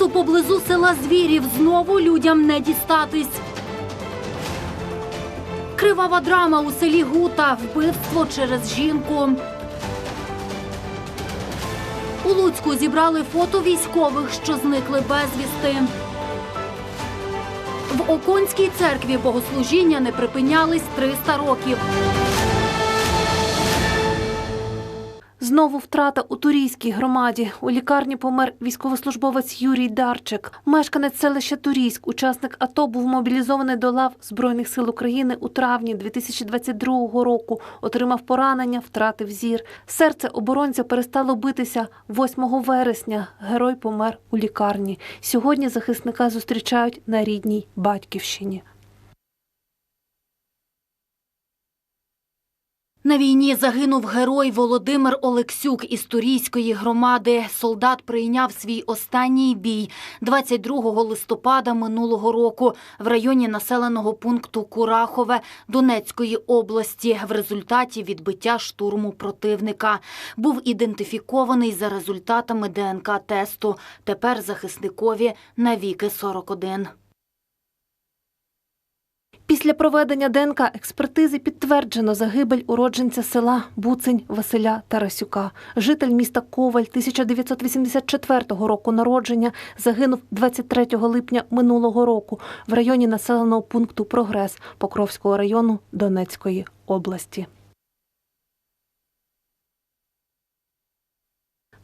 лісу поблизу села Звірів знову людям не дістатись. Кривава драма у селі Гута. Вбивство через жінку. У Луцьку зібрали фото військових, що зникли безвісти. В Оконській церкві богослужіння не припинялись 300 років. Знову втрата у Турійській громаді. У лікарні помер військовослужбовець Юрій Дарчик. Мешканець селища Турійськ, учасник АТО, був мобілізований до лав Збройних сил України у травні 2022 року. Отримав поранення, втратив зір. Серце оборонця перестало битися 8 вересня. Герой помер у лікарні. Сьогодні захисника зустрічають на рідній батьківщині. На війні загинув герой Володимир Олексюк із Турійської громади. Солдат прийняв свій останній бій 22 листопада минулого року в районі населеного пункту Курахове Донецької області в результаті відбиття штурму противника. Був ідентифікований за результатами ДНК-тесту. Тепер захисникові навіки 41. Після проведення ДНК експертизи підтверджено загибель уродженця села Буцень Василя Тарасюка. Житель міста Коваль 1984 року народження загинув 23 липня минулого року в районі населеного пункту Прогрес Покровського району Донецької області.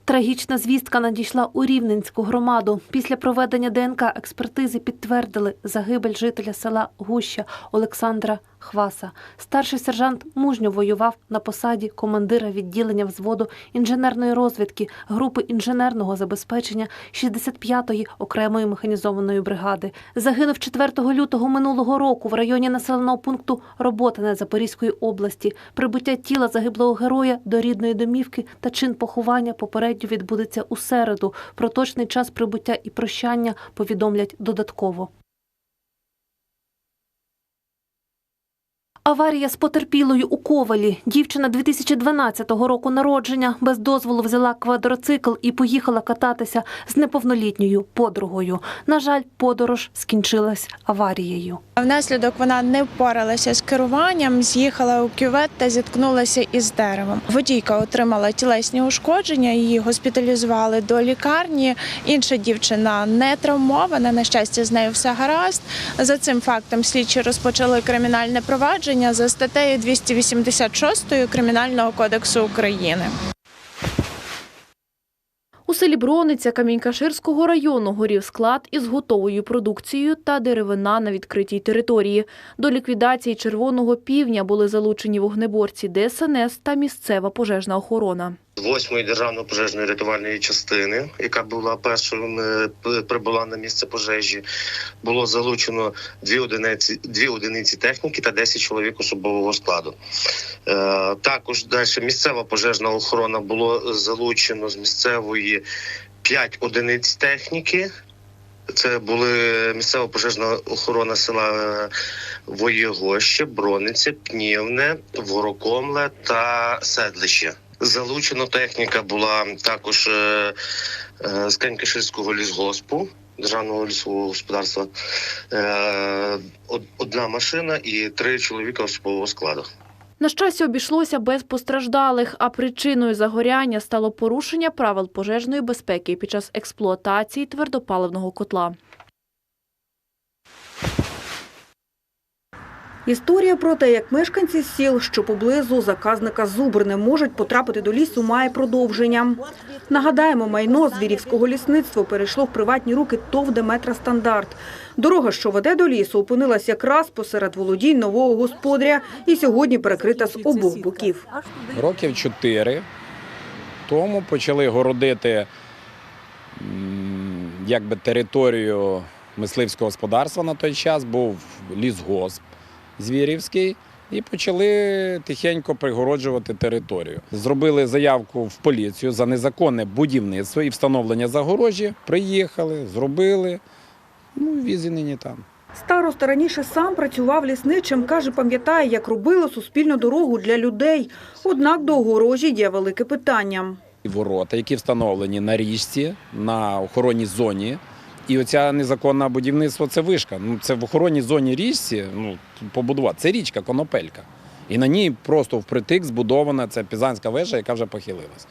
Трагічна звістка надійшла у Рівненську громаду. Після проведення ДНК експертизи підтвердили загибель жителя села Гуща Олександра Хваса. Старший сержант мужньо воював на посаді командира відділення взводу інженерної розвідки групи інженерного забезпечення 65-ї окремої механізованої бригади. Загинув 4 лютого минулого року в районі населеного пункту Роботине Запорізької області. Прибуття тіла загиблого героя до рідної домівки та чин поховання попередньо відбудеться у середу. Про точний час прибуття і прощання повідомлять додатково. Аварія з потерпілою у Ковалі. Дівчина 2012 року народження без дозволу взяла квадроцикл і поїхала кататися з неповнолітньою подругою. На жаль, подорож скінчилась аварією. Внаслідок вона не впоралася з керуванням, з'їхала у кювет та зіткнулася із деревом. Водійка отримала тілесні ушкодження, її госпіталізували до лікарні. Інша дівчина не травмована. На щастя, з нею все гаразд. За цим фактом слідчі розпочали кримінальне провадження за статтею 286 Кримінального кодексу України. У селі Брониця Камінькаширського району горів склад із готовою продукцією та деревина на відкритій території. До ліквідації червоного півня були залучені вогнеборці ДСНС та місцева пожежна охорона. З восьмої державної пожежної рятувальної частини, яка була першою е, прибула на місце пожежі, було залучено дві одиниці, дві одиниці техніки та 10 чоловік особового складу. Е, також далі місцева пожежна охорона було залучено з місцевої 5 одиниць техніки. Це були місцева пожежна охорона села е, Воєгоще, Брониці, Пнівне, Ворокомле та Седлище. Залучена техніка була також е, е, з Канькиширського лісгоспу. Державного лісового господарства Е, одна машина і три чоловіка особового складу. На щастя, обійшлося без постраждалих, а причиною загоряння стало порушення правил пожежної безпеки під час експлуатації твердопаливного котла. Історія про те, як мешканці сіл, що поблизу заказника Зубр не можуть потрапити до лісу, має продовження. Нагадаємо, майно звірівського лісництва перейшло в приватні руки ТОВ «Деметра Стандарт». Дорога, що веде до лісу, опинилась якраз посеред володінь нового господаря і сьогодні перекрита з обох боків. років чотири тому почали городити якби територію мисливського господарства на той час, був лісгосп Звірівський, і почали тихенько пригороджувати територію. Зробили заявку в поліцію за незаконне будівництво і встановлення загорожі. Приїхали, зробили. Ну, візі нині там. Староста раніше сам працював лісничим, каже, пам'ятає, як робили суспільну дорогу для людей. Однак до огорожі є велике питання. Ворота, які встановлені на річці, на охоронній зоні І оця незаконне будівництво це вишка. Ну, це в охоронній зоні річці ну, побудувати. Це річка Конопелька. І на ній просто впритик збудована ця пізанська вежа, яка вже похилилась.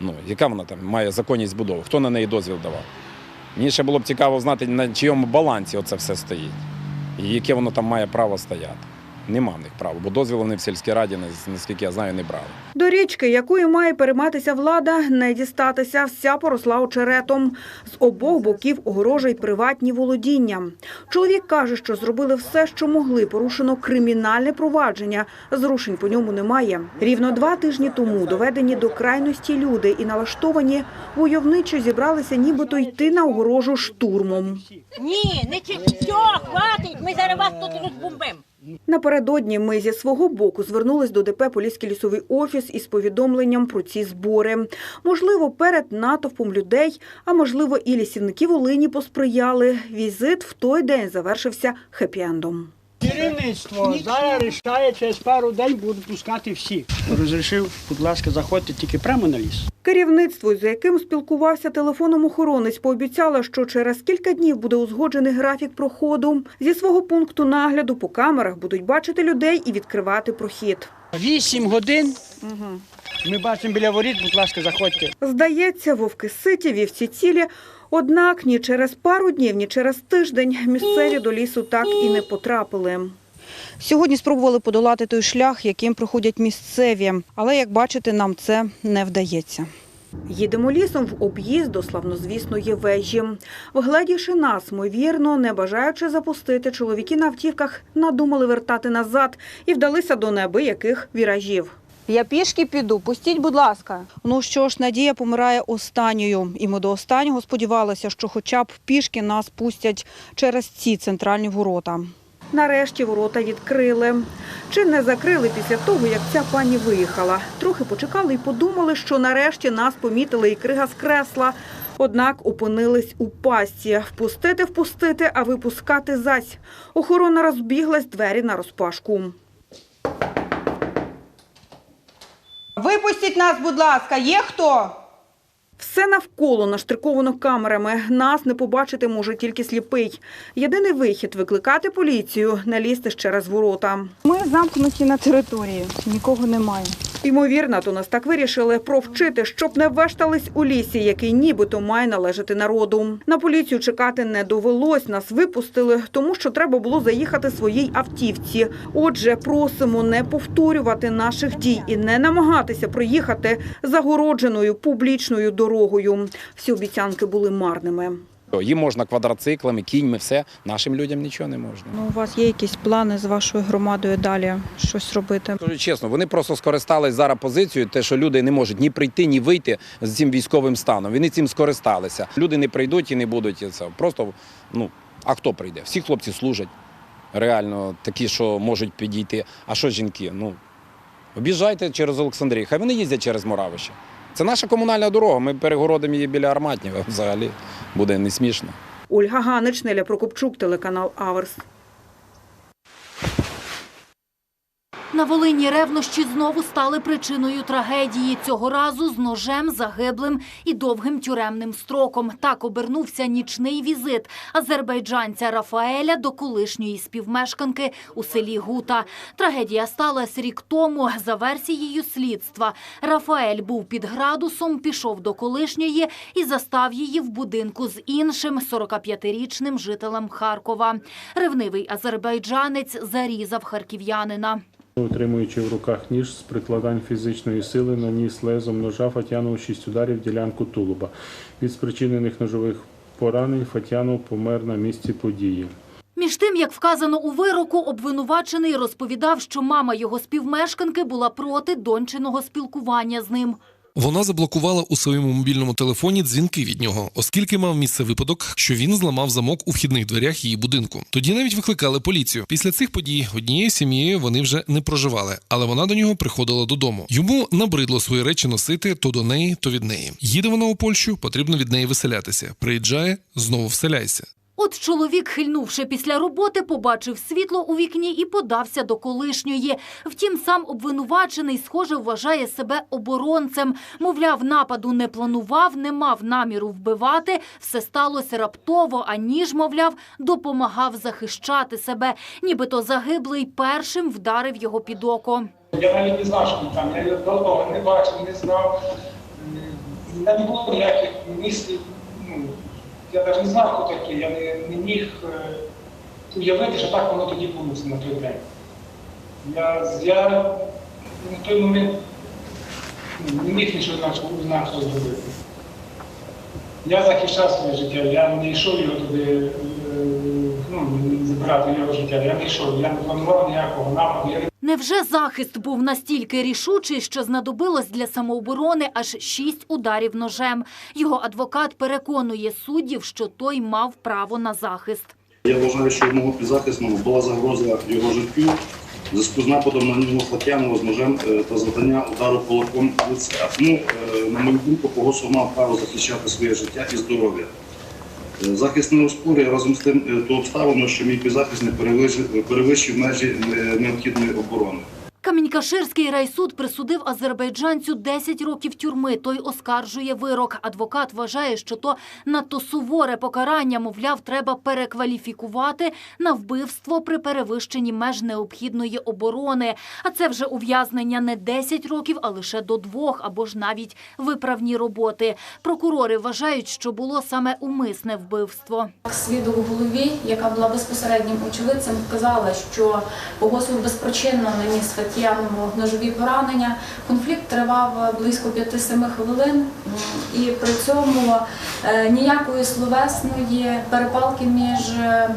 Ну, яка вона там має законність будови? Хто на неї дозвіл давав? Мені ще було б цікаво знати, на чийому балансі оце все стоїть. І яке воно там має право стояти. Нема в них права, бо дозвіл вони в сільській раді, наскільки я знаю, не брали. До річки, якою має перейматися влада, не дістатися, вся поросла очеретом. З обох боків огорожа й приватні володіння. Чоловік каже, що зробили все, що могли. Порушено кримінальне провадження. Зрушень по ньому немає. Рівно два тижні тому доведені до крайності люди і налаштовані войовничо зібралися нібито йти на огорожу штурмом. Ні, не чи все, хватить, ми зараз вас тут розбомбимо. Напередодні ми зі свого боку звернулись до ДП Поліський лісовий офіс із повідомленням про ці збори. Можливо, перед натовпом людей, а можливо, і лісівники Волині посприяли. Візит в той день завершився хеппі-ендом. Керівництво зараз рішає, через пару день будуть пускати всіх. Розрішив, будь ласка, заходьте тільки прямо на ліс. Керівництво, з яким спілкувався телефоном охоронець, пообіцяло, що через кілька днів буде узгоджений графік проходу. Зі свого пункту нагляду по камерах будуть бачити людей і відкривати прохід. Вісім годин. Ми бачимо біля воріт, будь ласка, заходьте. Здається, вовки ситі, вівці цілі. Однак ні через пару днів, ні через тиждень місцеві до лісу так і не потрапили. Сьогодні спробували подолати той шлях, яким проходять місцеві, але як бачите, нам це не вдається. Їдемо лісом в об'їзд до славнозвісної вежі. Вгледівши нас, ймовірно, не бажаючи запустити, чоловіки на автівках надумали вертати назад і вдалися до неабияких віражів. Я пішки піду, пустіть, будь ласка. Ну що ж, Надія помирає останньою, і ми до останнього сподівалися, що хоча б пішки нас пустять через ці центральні ворота. Нарешті ворота відкрили. Чи не закрили після того, як ця пані виїхала? Трохи почекали і подумали, що нарешті нас помітили і крига з кресла. Однак опинились у пастці. Впустити, впустити, а випускати зась. Охорона розбіглась двері на розпашку. Випустіть нас, будь ласка, є хто? Все навколо наштриковано камерами. Нас не побачити може тільки сліпий. Єдиний вихід викликати поліцію, не лізти ще раз ворота. Ми замкнуті на території, нікого немає. Ймовірно, то нас так вирішили провчити, щоб не вештались у лісі, який нібито має належати народу. На поліцію чекати не довелось. Нас випустили, тому що треба було заїхати своїй автівці. Отже, просимо не повторювати наших дій і не намагатися проїхати загородженою публічною дорогою. Всі обіцянки були марними. Їм можна квадроциклами, кіньми, все. Нашим людям нічого не можна. Ну, у вас є якісь плани з вашою громадою далі щось робити? Скажу чесно, вони просто скористались зараз позицією, те, що люди не можуть ні прийти, ні вийти з цим військовим станом. Вони цим скористалися. Люди не прийдуть і не будуть це. Просто ну а хто прийде? Всі хлопці служать. Реально такі, що можуть підійти. А що жінки? Ну об'їжджайте через Олександрію. Хай вони їздять через Моравище. Це наша комунальна дорога. Ми перегородимо її біля Арматнєва. Взагалі буде не смішно. Ольга Ганич, Неля Прокопчук, телеканал Аверс. На Волині ревнощі знову стали причиною трагедії. Цього разу з ножем, загиблим і довгим тюремним строком. Так обернувся нічний візит азербайджанця Рафаеля до колишньої співмешканки у селі Гута. Трагедія сталася рік тому. За версією слідства, Рафаель був під градусом, пішов до колишньої і застав її в будинку з іншим 45-річним жителем Харкова. Ревнивий азербайджанець зарізав харків'янина. Утримуючи в руках ніж з прикладань фізичної сили, наніс лезом ножа Фатяну шість ударів ділянку тулуба. Від спричинених ножових поранень Фатянов помер на місці події. Між тим, як вказано у вироку, обвинувачений розповідав, що мама його співмешканки була проти дончиного спілкування з ним. Вона заблокувала у своєму мобільному телефоні дзвінки від нього, оскільки мав місце випадок, що він зламав замок у вхідних дверях її будинку. Тоді навіть викликали поліцію. Після цих подій однією сім'єю вони вже не проживали, але вона до нього приходила додому. Йому набридло свої речі носити то до неї, то від неї. Їде вона у Польщу, потрібно від неї виселятися. Приїжджає, знову вселяйся. От чоловік, хильнувши після роботи, побачив світло у вікні і подався до колишньої. Втім, сам обвинувачений, схоже, вважає себе оборонцем. Мовляв, нападу не планував, не мав наміру вбивати. Все сталося раптово, а ніж, мовляв, допомагав захищати себе. Нібито загиблий першим вдарив його під око. Я навіть не знав, що він там. Я його давно не бачив, не знав. Не було ніяких мислів. Я навіть не знав, хто такий. Я не, не міг е, уявити, що так воно тоді було на той день. Я, я на той момент ну, не міг нічого інакшого інакшого зробити. Я захищав своє життя, я не йшов його туди, е, ну, забирати його життя. Я не йшов, я не планував ніякого нападу. Я не Невже захист був настільки рішучий, що знадобилось для самооборони аж шість ударів ножем? Його адвокат переконує суддів, що той мав право на захист. Я вважаю, що мого підзахисного була загроза його життю в зв'язку з нападом на нього Фатянова з ножем е, та завдання удару кулаком в лице. Е, на мою думку, Погосов мав право захищати своє життя і здоров'я. Е, Захист не разом з тим то ту обставину, що мій підзахисник перевищив, перевищив межі е, необхідної оборони. Камінькаширський райсуд присудив азербайджанцю 10 років тюрми. Той оскаржує вирок. Адвокат вважає, що то надто суворе покарання, мовляв, треба перекваліфікувати на вбивство при перевищенні меж необхідної оборони. А це вже ув'язнення не 10 років, а лише до двох або ж навіть виправні роботи. Прокурори вважають, що було саме умисне вбивство. Свідок у голові, яка була безпосереднім очевидцем, вказала, що Погосов безпричинно наніс Фатєнову ножові поранення. Конфлікт тривав близько 5-7 хвилин, і при цьому е, ніякої словесної перепалки між е,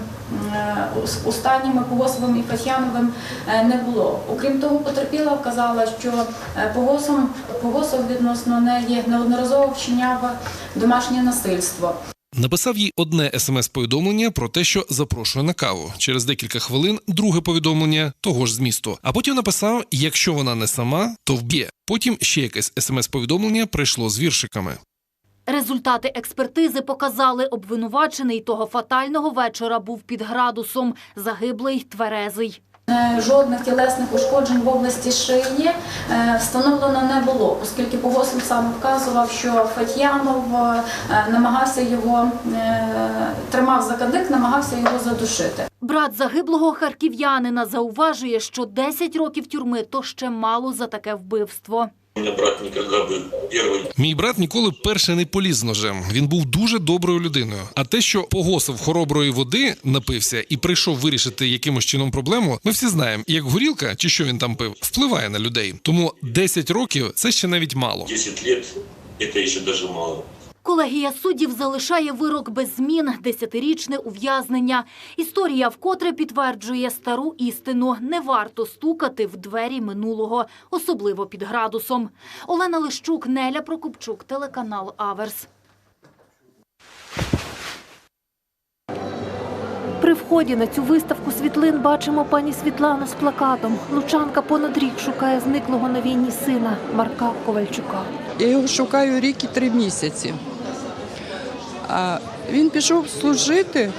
останніми Погосовим і Фатьяновим е, не було. Окрім того, потерпіла вказала, що Погосов відносно неї неодноразово вчиняв домашнє насильство. Написав їй одне смс-повідомлення про те, що запрошує на каву. Через декілька хвилин друге повідомлення того ж змісту. А потім написав: якщо вона не сама, то вб'є. Потім ще якесь смс-повідомлення прийшло з віршиками. Результати експертизи показали, обвинувачений того фатального вечора був під градусом, загиблий тверезий. Е, Жодних тілесних ушкоджень в області шиї е, встановлено не було, оскільки Погосов сам вказував, що Фатьянов е, намагався його тримав за кадик, намагався його задушити. Брат загиблого харків'янина зауважує, що 10 років тюрми то ще мало за таке вбивство. Мій брат ніколи перше не поліз з ножем. Він був дуже доброю людиною. А те, що погосив хороброї води, напився і прийшов вирішити якимось чином проблему, ми всі знаємо, як горілка чи що він там пив, впливає на людей. Тому 10 років це ще навіть мало. 10 років – це ще навіть мало. Колегія суддів залишає вирок без змін – десятирічне ув'язнення. Історія вкотре підтверджує стару істину – не варто стукати в двері минулого, особливо під градусом. Олена Лищук, Неля Прокопчук, телеканал Аверс. При вході на цю виставку світлин бачимо пані Світлану з плакатом. Лучанка понад рік шукає зниклого на війні сина Марка Ковальчука. Я його шукаю рік і три місяці. А він пішов служити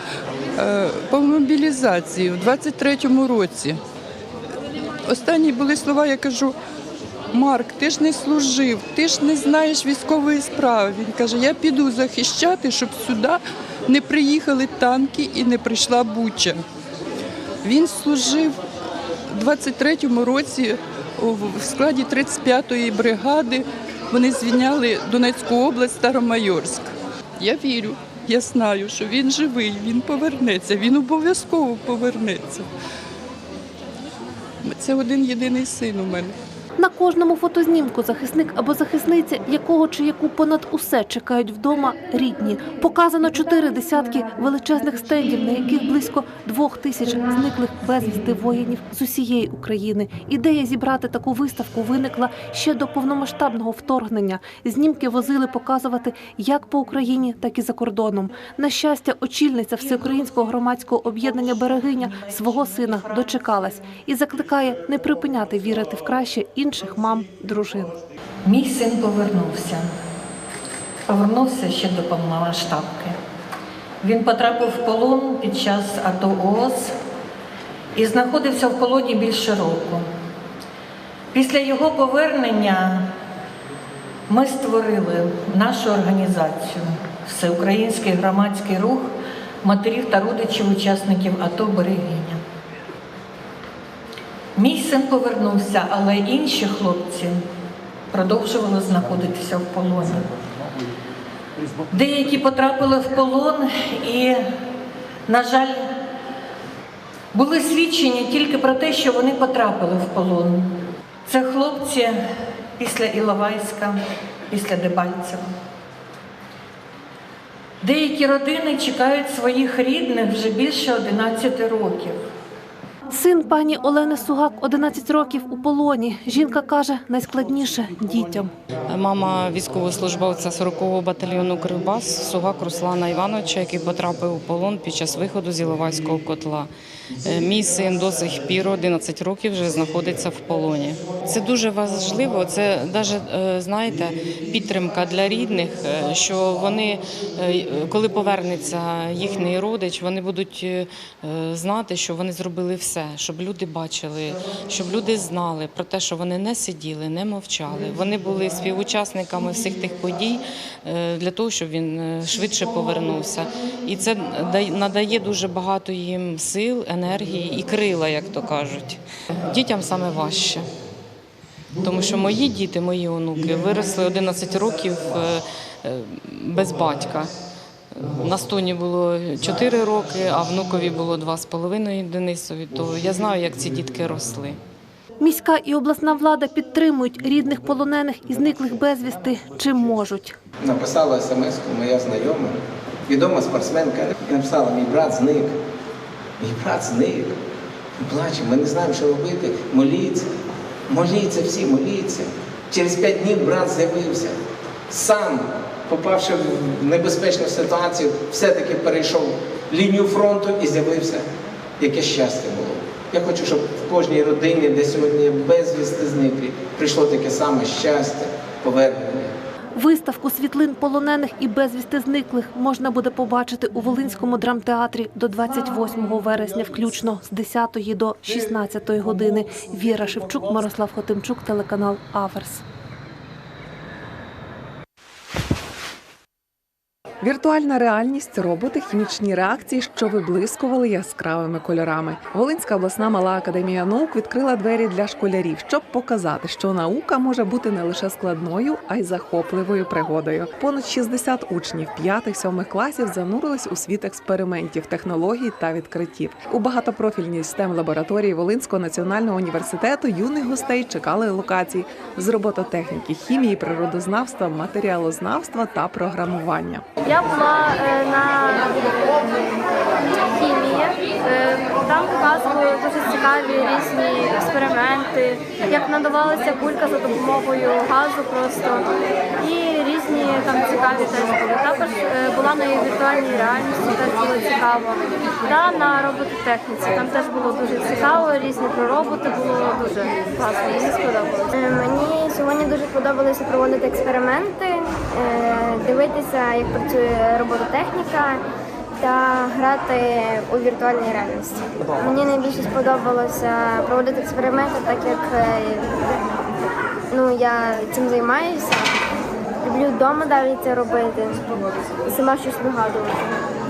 е, по мобілізації в 23-му році. Останні були слова, я кажу, Марк, ти ж не служив, ти ж не знаєш військової справи. Він каже, я піду захищати, щоб сюди не приїхали танки і не прийшла буча. Він служив у 23-му році в складі 35-ї бригади. Вони звільняли Донецьку область Старомайорськ. Я вірю, я знаю, що він живий, він повернеться, він обов'язково повернеться. Це один єдиний син у мене. На кожному фотознімку захисник або захисниця, якого чи яку понад усе чекають вдома рідні. Показано чотири десятки величезних стендів, на яких близько двох тисяч зниклих безвісти воїнів з усієї України. Ідея зібрати таку виставку виникла ще до повномасштабного вторгнення. Знімки возили показувати як по Україні, так і за кордоном. На щастя, очільниця всеукраїнського громадського об'єднання Берегиня свого сина дочекалась і закликає не припиняти вірити в краще інших мам, дружин. Мій син повернувся. Повернувся ще до повномасштабки. Він потрапив в полон під час АТО ООС і знаходився в полоні більше року. Після його повернення ми створили нашу організацію Всеукраїнський громадський рух матерів та родичів учасників АТО Берегиня. Мій син повернувся, але інші хлопці продовжували знаходитися в полоні. Деякі потрапили в полон і, на жаль, були свідчення тільки про те, що вони потрапили в полон. Це хлопці після Іловайська, після Дебальцева. Деякі родини чекають своїх рідних вже більше 11 років. Син пані Олени Сугак 11 років у полоні. Жінка каже, найскладніше дітям. Мама військовослужбовця 40-го батальйону Кривбас Сугак Руслана Івановича, який потрапив у полон під час виходу з Іловайського котла. Е, Мій син до сих пір 11 років вже знаходиться в полоні. Це дуже важливо. Це навіть знаєте підтримка для рідних, е, що вони, е, коли повернеться їхній родич, вони будуть е, знати, що вони зробили все, щоб люди бачили, щоб люди знали про те, що вони не сиділи, не мовчали. Вони були співучасниками всіх тих подій е, для того, щоб він е, швидше повернувся. І це надає дуже багато їм сил, енергії і крила, як то кажуть. Дітям саме важче. Тому що мої діти, мої онуки виросли 11 років е, е, без батька. На стоні було 4 роки, а внукові було 2,5 Денисові. То я знаю, як ці дітки росли. Міська і обласна влада підтримують рідних полонених і зниклих безвісти чим можуть. Написала смс моя знайома, відома спортсменка, і написала, мій брат зник. Мій брат зник. Ми плачемо, ми не знаємо, що робити. Моліться. Моліться всі, моліться. Через п'ять днів брат з'явився. Сам, попавши в небезпечну ситуацію, все-таки перейшов лінію фронту і з'явився. Яке щастя було. Я хочу, щоб в кожній родині, де сьогодні безвісти зниклі, прийшло таке саме щастя, повернення. Виставку світлин полонених і безвісти зниклих можна буде побачити у Волинському драмтеатрі до 28 вересня, включно з 10 до 16 години. Віра Шевчук, Мирослав Хотимчук, телеканал Аверс. Віртуальна реальність, роботи, хімічні реакції, що виблискували яскравими кольорами. Волинська обласна мала академія наук відкрила двері для школярів, щоб показати, що наука може бути не лише складною, а й захопливою пригодою. Понад 60 учнів 5-7 класів занурились у світ експериментів, технологій та відкриттів. У багатопрофільній stem лабораторії Волинського національного університету юних гостей чекали локацій з робототехніки, хімії, природознавства, матеріалознавства та програмування. Я була е, на хімії. Е, Там показували дуже цікаві різні експерименти, як надавалася кулька за допомогою газу просто. І різні там цікаві теж були. Також е, була на віртуальній реальності, теж було цікаво. Та на робототехніці. Там теж було дуже цікаво, різні про роботи було дуже класно. Мені сподобалося. Е, Мені сьогодні дуже подобалося проводити експерименти, е, дивитися, як працює робототехніка та грати у віртуальній реальності. Мені найбільше сподобалося проводити експерименти, так як е, ну, я цим займаюся. Люблю вдома далі це робити, сама щось вигадувати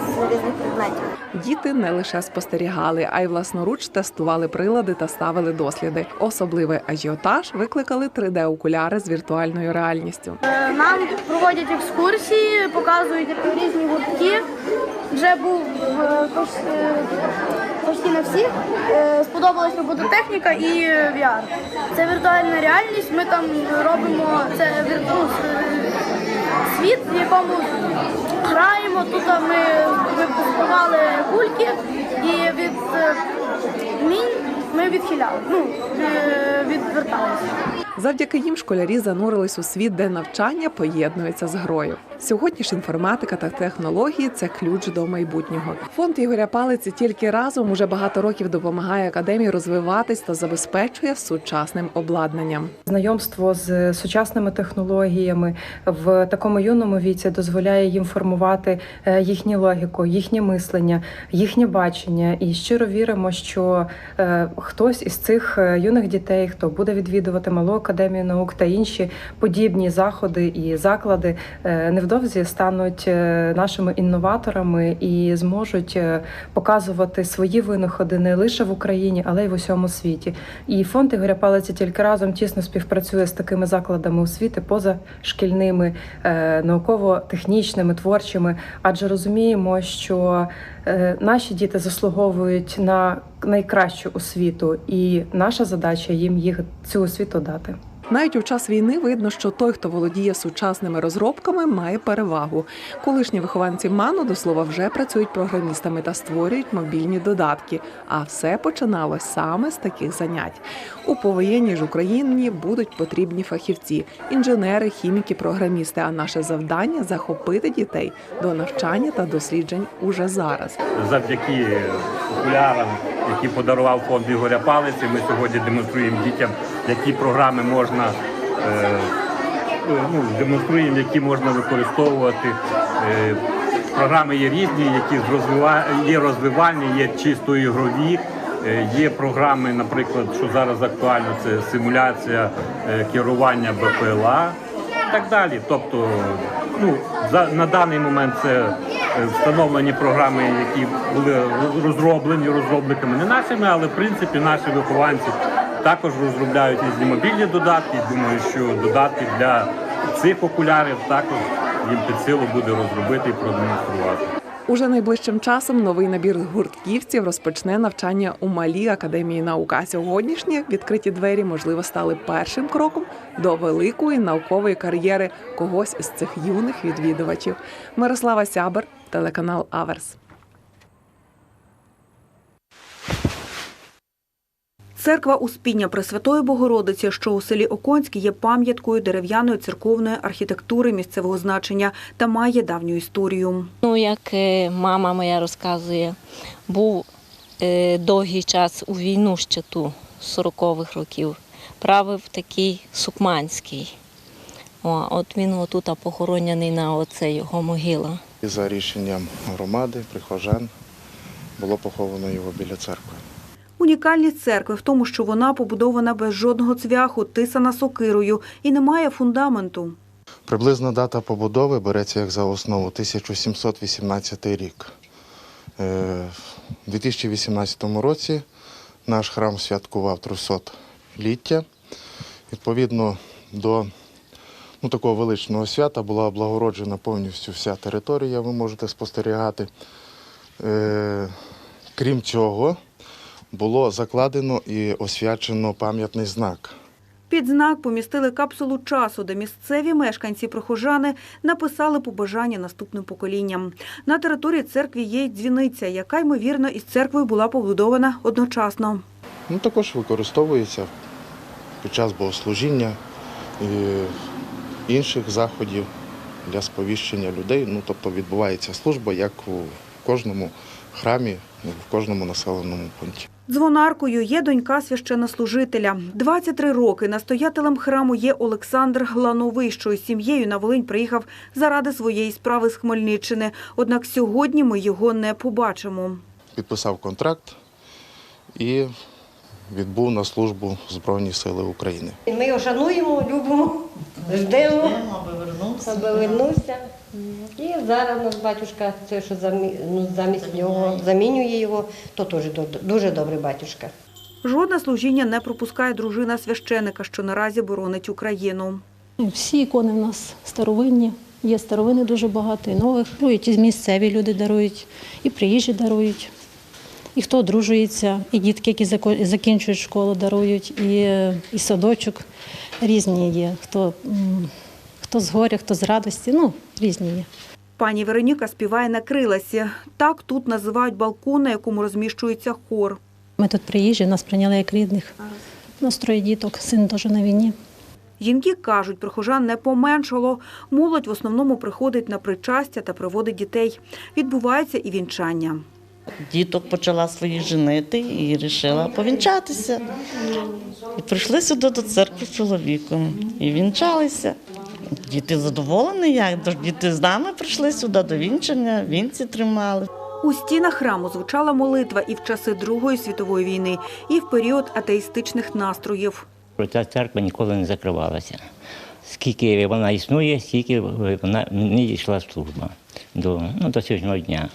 з різних предметів. Діти не лише спостерігали, а й власноруч тестували прилади та ставили досліди. Особливий ажіотаж викликали 3D-окуляри з віртуальною реальністю. Нам проводять екскурсії, показують різні гуртки. Вже був е, е, почти на всіх. Е, Сподобалась робототехніка і VR. Це віртуальна реальність. Ми там робимо це вірту- світ, в якому граємо. Тут ми випускували кульки і від е, мінь ми відхиляли. Ну, е, відверталися. Завдяки їм школярі занурились у світ, де навчання поєднується з грою. Сьогодні ж інформатика та технології це ключ до майбутнього. Фонд Ігоря Палиці тільки разом уже багато років допомагає академії розвиватись та забезпечує сучасним обладнанням. Знайомство з сучасними технологіями в такому юному віці дозволяє їм формувати е, їхню логіку, їхнє мислення, їхнє бачення. І щиро віримо, що е, хтось із цих е, юних дітей, хто буде відвідувати малу академію наук та інші подібні заходи і заклади, е, невдовзі стануть е, нашими інноваторами і зможуть е, показувати свої винаходи не лише в Україні, але й в усьому світі. І фонд Ігоря Палиці тільки разом тісно співпрацює з такими закладами освіти позашкільними, е, науково-технічними, творчими, адже розуміємо, що наші діти заслуговують на найкращу освіту, і наша задача їм їх цю освіту дати. Навіть у час війни видно, що той, хто володіє сучасними розробками, має перевагу. Колишні вихованці МАНу до слова вже працюють програмістами та створюють мобільні додатки. А все починалось саме з таких занять. У повоєнній ж Україні будуть потрібні фахівці, інженери, хіміки, програмісти. А наше завдання захопити дітей до навчання та досліджень уже зараз. завдяки окулярам, які подарував фонд Ігоря Палиці, ми сьогодні демонструємо дітям, які програми можна е, ну, демонструємо, які можна використовувати. Е, Програми є різні, які є розвивальні, є чисто ігрові. Е, Є програми, наприклад, що зараз актуально, це симуляція керування БПЛА так далі. Тобто, ну, за, на даний момент це е, встановлені програми, які були розроблені розробниками не нашими, але в принципі наші вихованці також розробляють різні мобільні додатки. Думаю, що додатки для цих окулярів також їм під силу буде розробити і продемонструвати. Уже найближчим часом новий набір гуртківців розпочне навчання у малій академії наук. А сьогоднішні відкриті двері, можливо, стали першим кроком до великої наукової кар'єри когось із цих юних відвідувачів. Мирослава Сябер, телеканал Аверс. Церква Успіння Пресвятої Богородиці, що у селі Оконськ, є пам'яткою дерев'яної церковної архітектури місцевого значення та має давню історію. Ну, як е, мама моя розказує, був е, довгий час у війну ще ту 40-х років. Правив такий Сукманський. О, от він отут похоронений на оце його могила. І за рішенням громади, прихожан, було поховано його біля церкви. Унікальність церкви в тому, що вона побудована без жодного цвяху, тисана сокирою і не має фундаменту. Приблизна дата побудови береться як за основу 1718 рік. Е, У 2018 році наш храм святкував 300-ліття. Відповідно до ну, такого величного свята була облагороджена повністю вся територія, ви можете спостерігати. Е, Крім цього, було закладено і освячено пам'ятний знак. Під знак помістили капсулу часу, де місцеві мешканці-прихожани написали побажання наступним поколінням. На території церкви є й дзвіниця, яка, ймовірно, із церквою була побудована одночасно. Ну, також використовується під час богослужіння і інших заходів для сповіщення людей. Ну, тобто відбувається служба як у кожному храмі, в кожному населеному пункті. Дзвонаркою є донька священнослужителя. 23 роки настоятелем храму є Олександр Глановий, що із сім'єю на Волинь приїхав заради своєї справи з Хмельниччини. Однак сьогодні ми його не побачимо. Підписав контракт і відбув на службу Збройні Сили України. Ми його шануємо, любимо, ждемо, аби вернувся. І зараз у нас батюшка, це що замі- ну, замість нього замінює його, то теж дуже добрий батюшка. Жодне служіння не пропускає дружина священика, що наразі боронить Україну. Всі ікони в нас старовинні. Є старовини дуже багато, і нових. Дарують, і місцеві люди дарують, і приїжджі дарують. І хто одружується, і дітки, які зако- закінчують школу, дарують, і, і садочок різні є. Хто, хто з горя, хто з радості, ну, різні є. Пані Вероніка співає на криласі. Так тут називають балкон, на якому розміщується хор. Ми тут приїжджі, нас прийняли як рідних. У нас троє діток, син теж на війні. Жінки кажуть, прихожан не поменшало. Молодь в основному приходить на причастя та приводить дітей. Відбувається і вінчання. Діток почала свої женити і вирішила повінчатися. І прийшли сюди до церкви з чоловіком і вінчалися. Діти задоволені, як діти з нами прийшли сюди до вінчання, вінці тримали. У стінах храму звучала молитва і в часи Другої світової війни, і в період атеїстичних настроїв. Ця церква ніколи не закривалася. Скільки вона існує, стільки вона не йшла служба до, ну, до сьогоднішнього дня.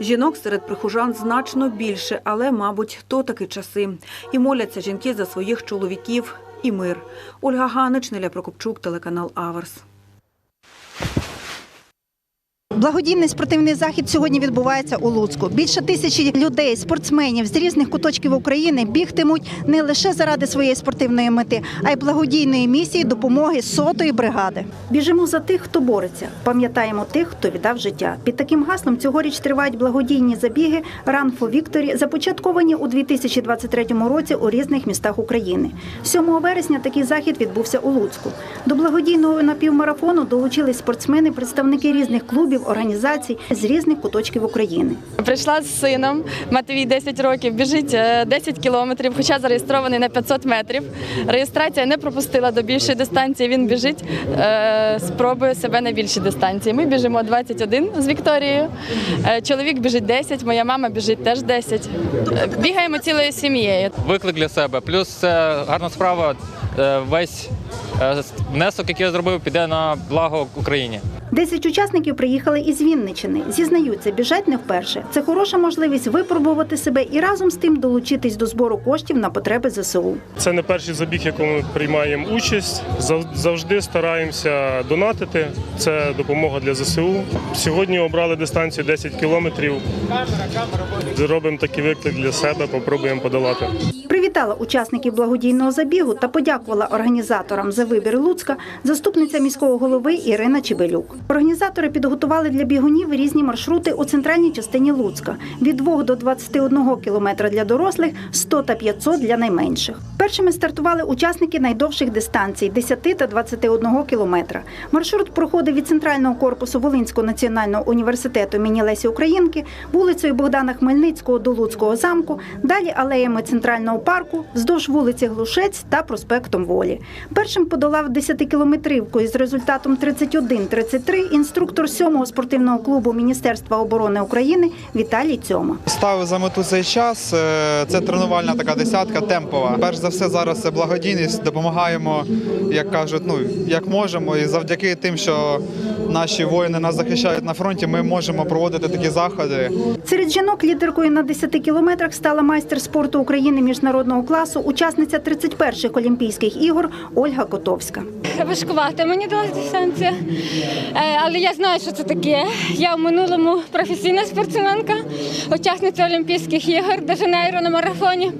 Жінок серед прихожан значно більше, але, мабуть, то таки часи. І моляться жінки за своїх чоловіків і мир. Ольга Ганич, Неля Прокопчук, телеканал Аверс. Благодійний спортивний захід сьогодні відбувається у Луцьку. Більше тисячі людей, спортсменів з різних куточків України бігтимуть не лише заради своєї спортивної мети, а й благодійної місії допомоги сотої бригади. Біжимо за тих, хто бореться. Пам'ятаємо тих, хто віддав життя. Під таким гаслом цьогоріч тривають благодійні забіги Run for Victory, започатковані у 2023 році у різних містах України. 7 вересня такий захід відбувся у Луцьку. До благодійного напівмарафону долучились спортсмени, представники різних клубів, організацій з різних куточків України. Прийшла з сином, Матвій 10 років, біжить е, 10 кілометрів, хоча зареєстрований на 500 метрів. Реєстрація не пропустила до більшої дистанції. Він біжить, е, спробує себе на більшій дистанції. Ми біжимо 21 з Вікторією. Е, Чоловік біжить 10, моя мама біжить теж 10. Е, Бігаємо цілою сім'єю. виклик для себе. Плюс це гарна справа. Е, Весь е, внесок, який я зробив, піде на благо Україні. Десять учасників приїхали із Вінничини. Зізнаються, біжать не вперше. Це хороша можливість випробувати себе і разом з тим долучитись до збору коштів на потреби ЗСУ. Це не перший забіг, в якому ми приймаємо участь. Зав- Завжди стараємося донатити. Це допомога для ЗСУ. Сьогодні обрали дистанцію 10 кілометрів. Зробимо такий виклик для себе, попробуємо подолати. Привітала учасників благодійного забігу та подякувала організаторам за вибір Луцька заступниця міського голови Ірина Чебелюк. Організатори підготували для бігунів різні маршрути у центральній частині Луцька від 2 до 21 кілометра для дорослих, 100 та 500 для найменших. Першими стартували учасники найдовших дистанцій 10 та 21 кілометра. Маршрут проходив від центрального корпусу Волинського національного університету імені Лесі Українки, вулицею Богдана Хмельницького до Луцького замку, далі алеями центрального парку, вздовж вулиці Глушець та проспектом Волі. Першим подолав 10-кілометривку із результатом 31-33 інструктор 7-го спортивного клубу Міністерства оборони України Віталій Цьома. Ставив за мету цей час. Е, Це тренувальна така десятка темпова. Перш за все, зараз це благодійність. Допомагаємо, як кажуть, ну як можемо. І завдяки тим, що наші воїни нас захищають на фронті, ми можемо проводити такі заходи. Серед жінок лідеркою на 10 кілометрах стала майстер спорту України міжнародного класу, учасниця 31-х Олімпійських ігор Ольга Котовська. Важкувата мені далась дистанція, Е, але я знаю, що це таке. Я в минулому професійна спортсменка, учасниця Олімпійських ігор де Жанейро на марафоні.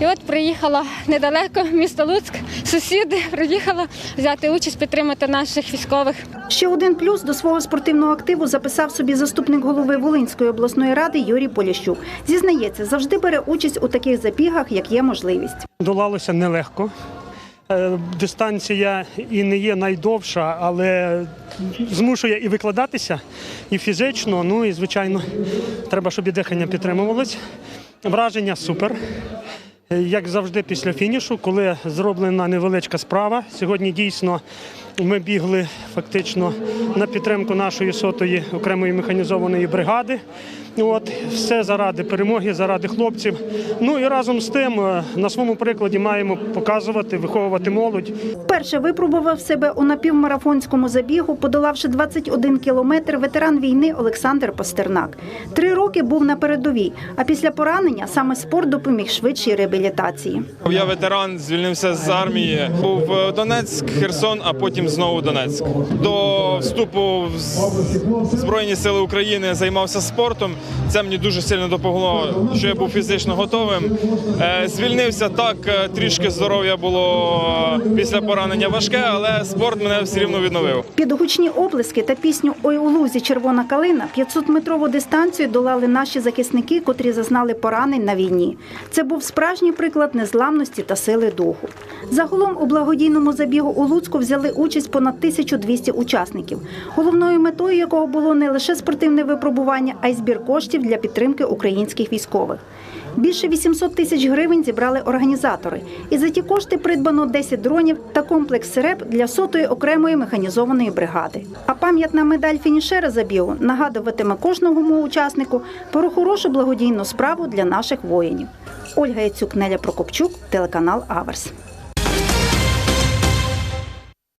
І от приїхала недалеко, місто Луцьк, сусіди, приїхала взяти участь, підтримати наших військових. Ще один плюс до свого спортивного активу записав собі заступник голови Волинської обласної ради Юрій Поліщук. Зізнається, завжди бере участь у таких забігах, як є можливість. Долалося нелегко. Е, Дистанція і не є найдовша, але змушує і викладатися, і фізично. Ну і звичайно, треба, щоб і дихання підтримувалось. Враження супер. Як завжди, після фінішу, коли зроблена невеличка справа. Сьогодні дійсно ми бігли фактично на підтримку нашої сотої окремої механізованої бригади. От все заради перемоги, заради хлопців. Ну і разом з тим е, на своєму прикладі маємо показувати, виховувати молодь. Вперше випробував себе у напівмарафонському забігу, подолавши 21 кілометр ветеран війни Олександр Пастернак. Три роки був на передовій, а після поранення саме спорт допоміг швидшій реабілітації. Я ветеран, звільнився з армії. Був Донецьк, Херсон, а потім знову Донецьк. До вступу в Збройні сили України займався спортом. Це мені дуже сильно допомогло, що я був фізично готовим. Е, Звільнився так, е, трішки здоров'я було е, після поранення важке, але спорт мене все рівно відновив. Під гучні оплески та пісню Ой у лузі червона калина 500-метрову дистанцію долали наші захисники, котрі зазнали поранень на війні. Це був справжній приклад незламності та сили духу. Загалом у благодійному забігу у Луцьку взяли участь понад 1200 учасників, головною метою якого було не лише спортивне випробування, а й збір коштів для підтримки українських військових. Більше 800 тисяч гривень зібрали організатори. І за ті кошти придбано 10 дронів та комплекс СРЕП для сотої окремої механізованої бригади. А пам'ятна медаль фінішера забігу нагадуватиме кожному учаснику про хорошу благодійну справу для наших воїнів. Ольга Яцюк, Неля Прокопчук, телеканал Аверс.